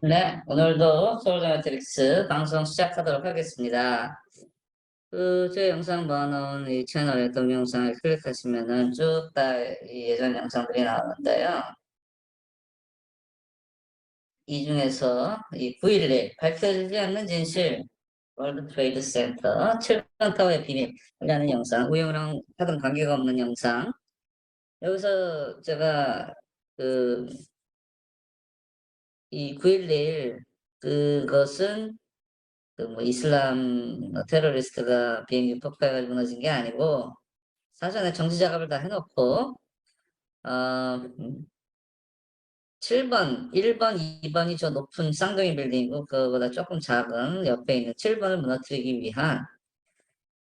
네, 오늘도 서울대 매트릭스 방송 시작하도록 하겠습니다. 그, 제 영상 모아놓은 이 채널의 동영상을 클릭하시면은 쭉 다 예전 영상들이 나오는데요. 이 중에서 이 9.11 밝혀지지 않는 진실 월드 트레이드 센터 7번 타워의 비밀이라는 영상, 우영랑 하던 관계가 없는 영상. 여기서 제가 그 이 9.11 그것은 그 뭐 이슬람 뭐 테러리스트가 비행기 폭파해가지고 무너진 게 아니고 사전에 정지 작업을 다 해놓고 어 7번, 1번, 2번이 저 높은 쌍둥이 빌딩이고 그거보다 조금 작은 옆에 있는 7번을 무너뜨리기 위한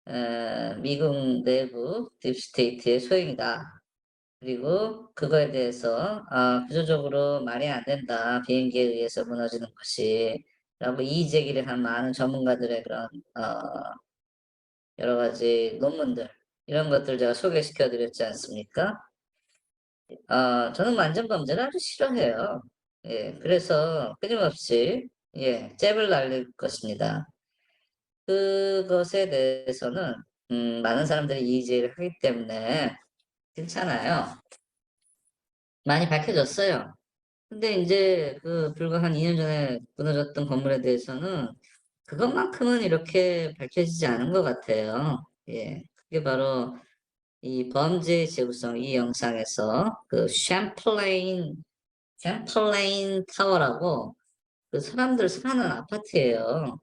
에, 미국 내부 딥스테이트의 소행이다. 그리고 그거에 대해서 아, 구조적으로 말이 안 된다. 비행기에 의해서 무너지는 것이 라고 이의 제기를 한 많은 전문가들의 그런 어, 여러 가지 논문들 이런 것들 제가 소개시켜 드렸지 않습니까? 어, 저는 완전 범죄를 아주 싫어해요. 예, 그래서 끊임없이 예, 잽을 날릴 것입니다. 그것에 대해서는 음, 많은 사람들이 이의 제기를 하기 때문에 괜찮아요. 많이 밝혀졌어요. 근데 이제 그 불과 한 2년 전에 무너졌던 건물에 대해서는 그것만큼은 이렇게 밝혀지지 않은 것 같아요. 예. 그게 바로 이 범죄의 재구성 이 영상에서 그 샴플레인 샴플레인 타워라고 그 사람들 사는 아파트예요.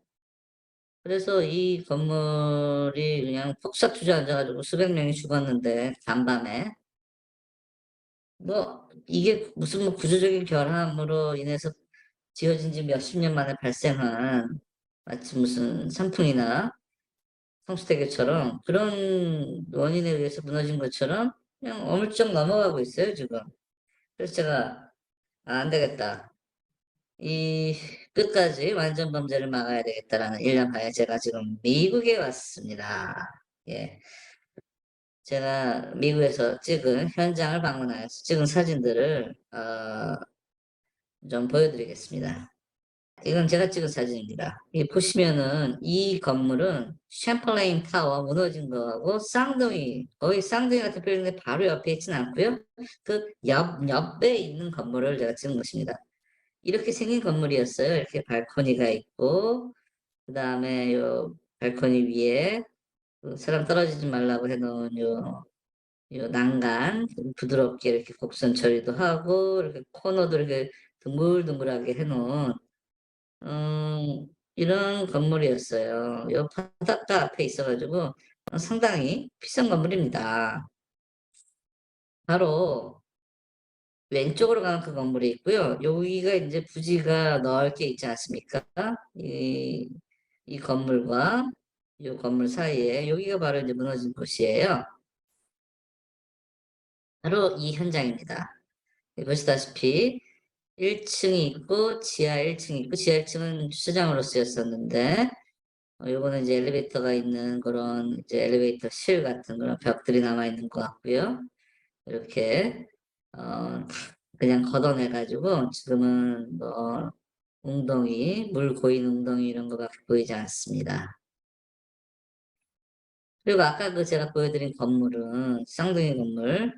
그래서 이 건물이 그냥 폭삭 주저앉아가지고 수백 명이 죽었는데 간밤에 뭐 이게 무슨 뭐 구조적인 결함으로 인해서 지어진 지 몇십 년 만에 발생한 마치 무슨 산풍이나 성수대교처럼 그런 원인에 의해서 무너진 것처럼 그냥 어물쩍 넘어가고 있어요 지금. 그래서 제가 아, 안 되겠다. 이 끝까지 완전 범죄를 막아야 되겠다라는 일념하에 제가 지금 미국에 왔습니다. 예. 제가 미국에서 찍은 현장을 방문하여서 찍은 사진들을 어, 좀 보여드리겠습니다. 이건 제가 찍은 사진입니다. 이 보시면은 이 건물은 샴플레인 타워 무너진 거하고 쌍둥이 거의 쌍둥이 같은 표현인데 바로 옆에 있지는 않고요. 그 옆, 옆에 있는 건물을 제가 찍은 것입니다. 이렇게 생긴 건물이었어요. 이렇게 발코니가 있고 그 다음에 요 발코니 위에 그 사람 떨어지지 말라고 해놓은 요, 요 난간 부드럽게 이렇게 곡선 처리도 하고 이렇게 코너도 이렇게 둥글둥글하게 해놓은 음, 이런 건물이었어요. 요 바닷가 앞에 있어가지고 상당히 비싼 건물입니다. 바로 왼쪽으로 가는 그 건물이 있고요. 여기가 이제 부지가 넓게 있지 않습니까? 이, 이 건물과 이 건물 사이에 여기가 바로 이제 무너진 곳이에요. 바로 이 현장입니다. 보시다시피 1층이 있고 지하 1층이 있고 지하 1층은 주차장으로 쓰였었는데 어, 요거는 이제 엘리베이터가 있는 그런 이제 엘리베이터 실 같은 그런 벽들이 남아 있는 것 같고요. 이렇게 어 그냥 걷어내 가지고 지금은 뭐 웅덩이 물 고인 웅덩이 이런 거밖에 보이지 않습니다. 그리고 아까 그 제가 보여드린 건물은 쌍둥이 건물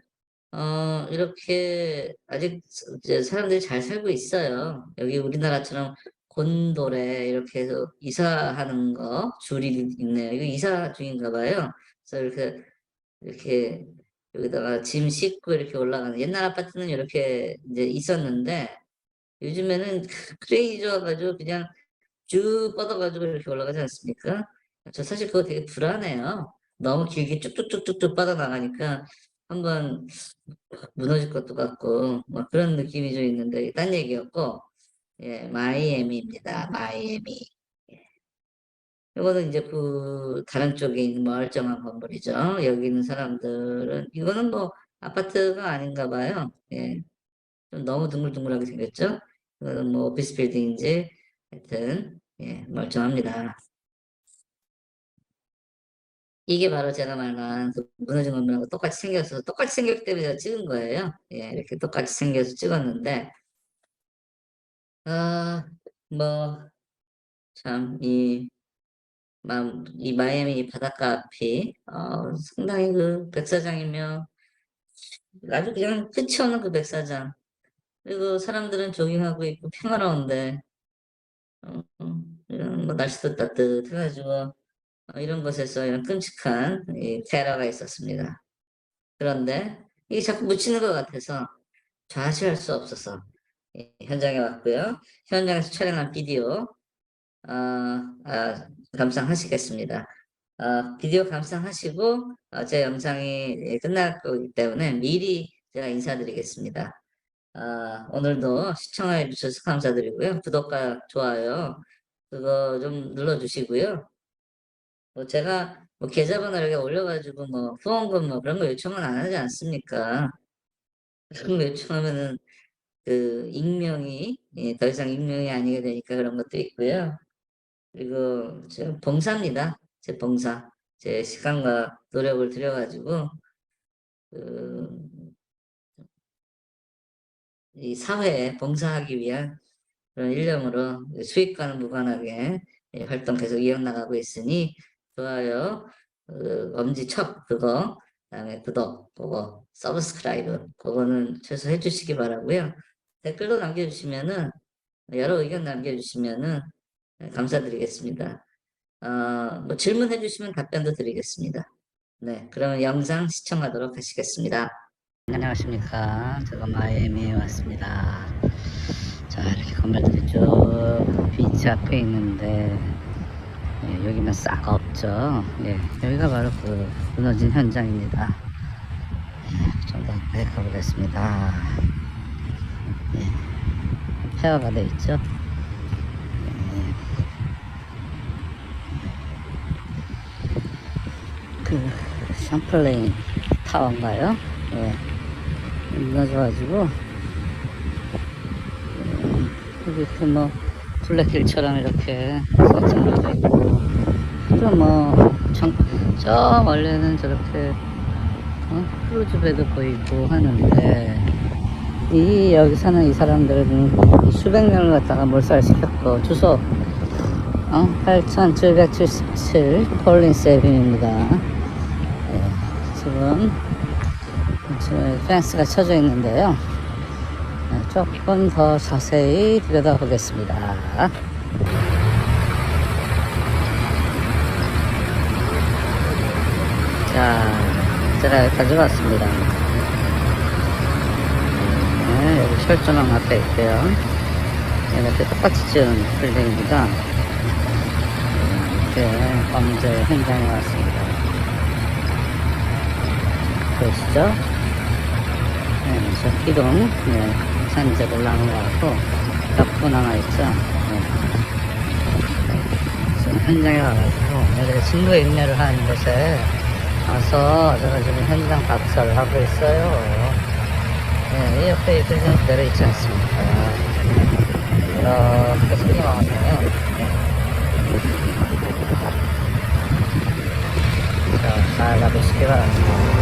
어, 이렇게 아직 이제 사람들이 잘 살고 있어요. 여기 우리나라처럼 곤돌에 이렇게 해서 이사하는 거 줄이 있네요. 이거 이사 중인가 봐요. 그래서 이렇게 이렇게 여기다가 짐 싣고 이렇게 올라가는 옛날 아파트는 이렇게 이제 있었는데 요즘에는 크레이지 와가지고 그냥 쭉 뻗어가지고 이렇게 올라가지 않습니까? 저 사실 그거 되게 불안해요. 너무 길게 쭉쭉쭉쭉쭉 뻗어나가니까 한번 무너질 것도 같고 뭐 그런 느낌이 좀 있는데 딴 얘기였고 예, 마이애미입니다. 마이애미. 예. 이거는 이제 그 다른 쪽에 있는 멀쩡한 건물이죠. 여기 있는 사람들은 이거는 뭐 아파트가 아닌가 봐요. 예. 좀 너무 둥글둥글하게 생겼죠. 이거는 뭐 오피스 빌딩인지 하여튼 예, 멀쩡합니다. 이게 바로 제가 말한 그 무너진 건물하고 똑같이 생겨서 똑같이 생겼기 때문에 제가 찍은 거예요. 예, 이렇게 똑같이 생겨서 찍었는데 아, 뭐, 참, 이, 마, 이 마이애미 바닷가 앞이, 어, 상당히 그 백사장이며, 아주 그냥 끝이 없는 그 백사장. 그리고 사람들은 조깅하고 있고 평화로운데, 어, 어, 이런 뭐 날씨도 따뜻해가지고, 어, 이런 곳에서 이런 끔찍한 이 테러가 있었습니다. 그런데 이게 자꾸 묻히는 것 같아서 좌시할 수 없어서 예, 현장에 왔고요. 현장에서 촬영한 비디오 어, 아, 감상하시겠습니다. 어, 비디오 감상하시고 어, 제 영상이 예, 끝날 거기 때문에 미리 제가 인사드리겠습니다. 어, 오늘도 시청해 주셔서 감사드리고요. 구독과 좋아요 그거 좀 눌러주시고요. 뭐 제가 뭐 계좌번호 이렇게 올려가지고 뭐 후원금 뭐 그런 거 요청은 안 하지 않습니까? 그런 거 요청하면은 그 익명이 예, 더 이상 익명이 아니게 되니까 그런 것도 있고요. 그리고 제 봉사입니다. 제 봉사. 제 시간과 노력을 들여가지고 그 이 사회에 봉사하기 위한 그런 일념으로 수익과는 무관하게 예, 활동 계속 이어나가고 있으니 좋아요, 그 엄지척 그거, 그다음에 구독 그거, 서브스크라이브 그거는 최소 해주시기 바라고요. 댓글도 남겨주시면은 여러 의견 남겨주시면은 네, 감사드리겠습니다. 어, 뭐 질문해 주시면 답변도 드리겠습니다. 네, 그러면 영상 시청하도록 하시겠습니다. 안녕하십니까. 제가 마이애미에 왔습니다. 자, 이렇게 건물들이 쭉 비치 앞에 있는데, 예, 여기는 싹 없죠. 예, 여기가 바로 그 무너진 현장입니다. 예, 좀더 가까이 가보겠습니다. 예, 폐허가 돼 있죠. 그 샴플레인 타워인가요? 예. 무너져가지고 음, 여기 그뭐 블랙힐처럼 이렇게 설정하고 있고 또뭐저 원래는 저렇게 어? 크루즈배도 보이고 하는데 이 여기 사는 이 사람들은 수백 명을 갖다가 몰살시켰고 주소 어? 8777 폴린스 에빈입니다 예, 지금 지금 펜스가 쳐져 있는데요 네, 조금 더 자세히 들여다보겠습니다. 자, 제가 여기까지 왔습니다. 네, 여기 철조망 앞에 있고요. 이렇게 똑같이 지은 빌딩입니다. 이렇게 범죄 현장에 왔습니다. 보이시죠? 네, 저 기둥, 네, 산재 올라온 것 같고, 벽도 남아있죠. 네. 지금 현장에 와가지고, 여기 증거 인멸을 하는 곳에 와서 제가 지금 현장 박사를 하고 있어요. 네, 이 옆에 이 빌딩 그대로 있지 않습니까? 이렇게 와가지고요. 네. 자, 잘 가보시기 바랍니다.